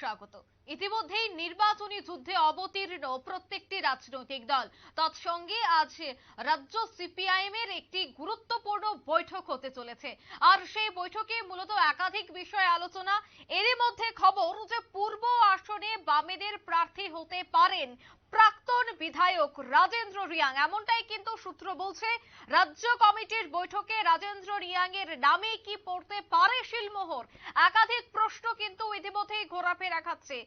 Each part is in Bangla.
স্বাগত। ইতিমধ্যেই নির্বাচনী যুদ্ধে অবতীর্ণ প্রত্যেকটি রাজনৈতিক দল। তৎসঙ্গে আজ রাজ্য সিপিআইএম এর একটি গুরুত্বপূর্ণ বৈঠক হতে চলেছে। আর সেই বৈঠকে মূলত একাধিক বিষয়ে আলোচনা, এরই মধ্যে খবর যে পূর্ব আসনে বামেদের প্রার্থী হতে পারেন প্রাক্তন বিধায়ক রাজেন্দ্র রিয়াং। এমনটাই কিন্তু সূত্র বলছে। রাজ্য কমিটির বৈঠকে রাজেন্দ্র রিয়াং এর নামে কি পড়তে পারে শিলমোহর? একাধিক প্রশ্ন কিন্তু ইতিমধ্যেই ঘোরাফেরা খাচ্ছে।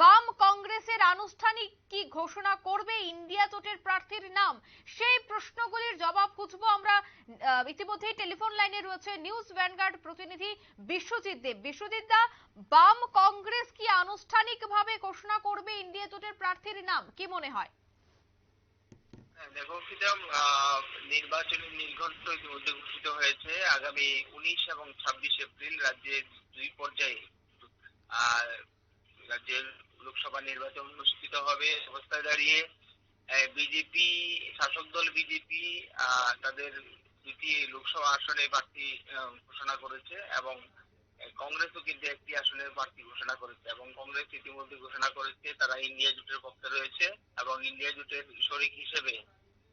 বাম কংগ্রেসের আনুষ্ঠানিক কি ঘোষণা করবে ইন্ডিয়া জোটের প্রার্থীর নাম? সেই প্রশ্নগুলির জবাব খুঁজবো আমরা আহ, ইতিমধ্যেই টেলিফোন লাইনে রয়েছে নিউজ ভ্যানগার্ড প্রতিনিধি বিশ্বজিৎ দেব। বিশ্বজিৎ দা বাম কংগ্রেস কি আনুষ্ঠানিকভাবে ঘোষণা করবে ইন্ডিয়া জোটের প্রার্থীর নাম? কি মনে হয়? হ্যাঁ, দেখো ফিদাম নির্বাচনী নির্ঘণ্ট ইতিমধ্যে ঘোষিত হয়েছে। আগামী উনিশ এবং ছাব্বিশ এপ্রিল রাজ্যের দুই পর্যায়ে রাজ্যের লোকসভা নির্বাচন অনুষ্ঠিত হবে অবস্থায় দাঁড়িয়ে বিজেপি, শাসক দল বিজেপি তাদের দুটি লোকসভা আসনে প্রার্থী ঘোষণা করেছে এবং কংগ্রেসও কিন্তু একটি আসনের প্রার্থী ঘোষণা করেছে এবং কংগ্রেস ইতিমধ্যে ঘোষণা করেছে তারা ইন্ডিয়া জোটের পক্ষে রয়েছে এবং ইন্ডিয়া জোটের শরিক হিসেবে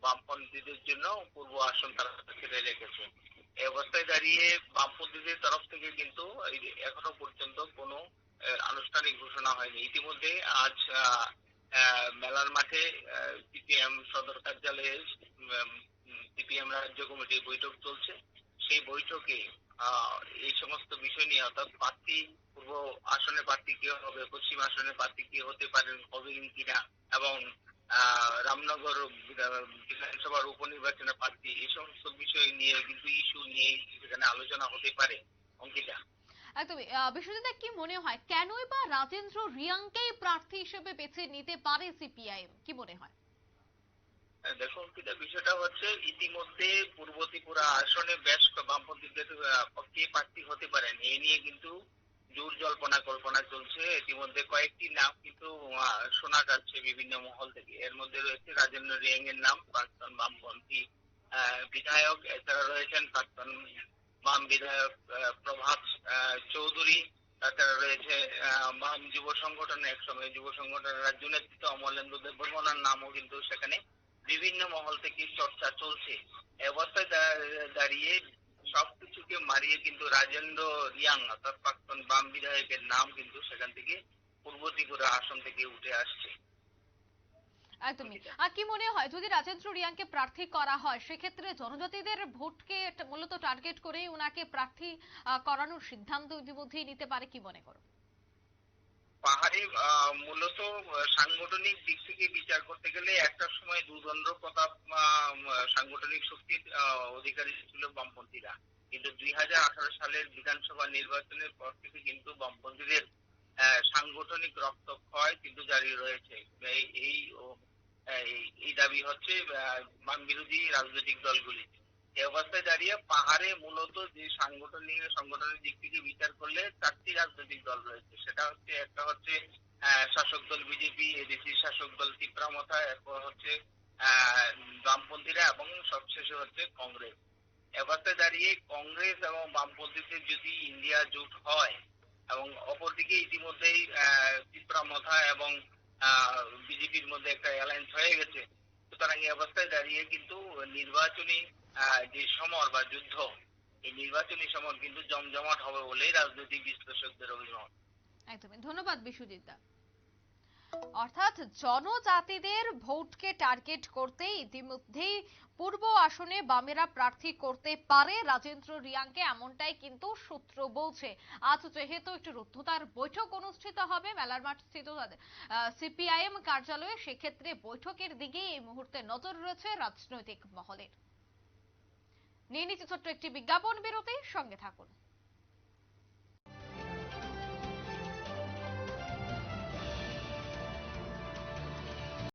বামপন্থীদের জন্য পূর্ব আসন তারা ছেড়ে রেখেছে। এই অবস্থায় দাঁড়িয়ে বামপন্থীদের তরফ থেকে কিন্তু এখনও পর্যন্ত কোনো আনুষ্ঠানিক ঘোষণা হয়নি। ইতিমধ্যে আজ মেলার মাঠে সিপিএম সদর কার্যালয়ে সিপিএম রাজ্য কমিটির বৈঠক চলছে। সেই বৈঠকে এই সমস্ত বিষয় নিয়ে অর্থাৎ প্রার্থী পূর্ব আসনে প্রার্থী কে হবে, পশ্চিম আসনে প্রার্থী কে হতে পারেন হবেন কিনা এবং রামনগর বিধা- বিধানসভার উপনির্বাচনে প্রার্থী, এই সমস্ত বিষয় নিয়ে, কিন্তু ইস্যু নিয়ে সেখানে আলোচনা হতে পারে। অঙ্কিতা? একদমই। বিশ্বজিৎ, কি মনে হয়, কেনই বা রাজেন্দ্র রিয়াংকেই প্রার্থী হিসেবে বেছে নিতে পারে সিপিআইএম কি মনে হয়? দেখো অঙ্কিতা বিষয়টা হচ্ছে, ইতিমধ্যে পূর্ব ত্রিপুরা আসনে বেশ বামপন্থীদের পক্ষে প্রার্থী হতে পারেন এই নিয়ে কিন্তু জোর জল্পনা কল্পনা চলছে। ইতিমধ্যে কয়েকটি নাম কিন্তু শোনা যাচ্ছে বিভিন্ন মহল থেকে। এর মধ্যে রয়েছে রাজেন্দ্র রিয়াং এর নাম, প্রাক্তন বামপন্থী বিধায়ক, এছাড়া রয়েছেন প্রাক্তন বাম বিধায়ক প্রভাত চৌধুরী তাছাড়া রয়েছে বাম যুব সংগঠন, একসময় যুব সংগঠনের রাজ্য নেতৃত্ব অমলেন্দু দেববর্মনার নামও কিন্তু সেখানে বিভিন্ন মহল থেকে চর্চা চলছে। অবস্থায় দাঁড়িয়ে সবকিছুকে মারিয়ে কিন্তু রাজেন্দ্র রিয়াং, অর্থাৎ প্রাক্তন বাম বিধায়কের নাম কিন্তু সেখান থেকে পূর্ব ত্রিপুরা আসন থেকে উঠে আসছে। একদমই। আর কি মনে হয় যদি রাজেন্দ্র রিয়াংকে প্রার্থী করা হয় সেক্ষেত্রে জনজাতিদের ভোটকে মূলত টার্গেট করেই ওনাকে প্রার্থী করানোর সিদ্ধান্ত ইতিমধ্যেই নিতে পারে কি মনে করো? পাহাড়ি মূলত সাংগঠনিক দিক থেকে বিচার করতে গেলে একটা সময় দুদণ্ড প্রতাপ সাংগঠনিক শক্তির আহ, অধিকারী ছিল বামপন্থীরা। কিন্তু দুই আঠারো সালের বিধানসভা নির্বাচনের পর থেকে কিন্তু বামপন্থীদের সাংগঠনিক রক্তক্ষয় কিন্তু জারি রয়েছে। এই এই দাবি হচ্ছে বাম বিরোধী রাজনৈতিক দলগুলি। এই অবস্থায় দাঁড়িয়ে পাহাড়ে মূলত যে সাংগঠনিক সংগঠনের দিক থেকে বিচার করলে চারটি রাজনৈতিক দল রয়েছে। সেটা হচ্ছে, একটা হচ্ছে শাসক দল বিজেপি, এডিসি শাসক দল তীব্রামথা এরপর হচ্ছে বামপন্থীরা এবং সবশেষে হচ্ছে কংগ্রেস। এ অবস্থায় দাঁড়িয়ে কংগ্রেস এবং বামপন্থীদের যদি ইন্ডিয়া জোট হয় এবং অপরদিকে ইতিমধ্যেই তীব্রামথা এবং বিজেপির মধ্যে একটা অ্যালায়েন্স হয়ে গেছে। সুতরাং এই অবস্থায় দাঁড়িয়ে কিন্তু নির্বাচনী যে সমর বা যুদ্ধ, এই নির্বাচনী সমর কিন্তু জমজমাট হবে বলেই রাজনৈতিক বিশ্লেষকদের অভিমত। একদমই। ধন্যবাদ বিশ্বজিৎ দা। অর্থাৎ জনজাতিদের ভোটকে টার্গেট করতে ইতিমধ্যেই পূর্ব আসনে বামেরা প্রার্থী করতে পারে। রাজেন্দ্র রিয়াংকে এমনটাই কিন্তু সূত্র বলছে। আজ যেহেতু একটি রুদ্ধতার বৈঠক অনুষ্ঠিত হবে, মেলার মাঠ স্থিত সিপিআইএম কার্যালয়ে সেক্ষেত্রে বৈঠকের দিকে এই মুহূর্তে নজর রয়েছে রাজনৈতিক মহলের। নিয়ে নিচ্ছে ছোট্ট একটি বিজ্ঞাপন বিরতি, সঙ্গে থাকুন।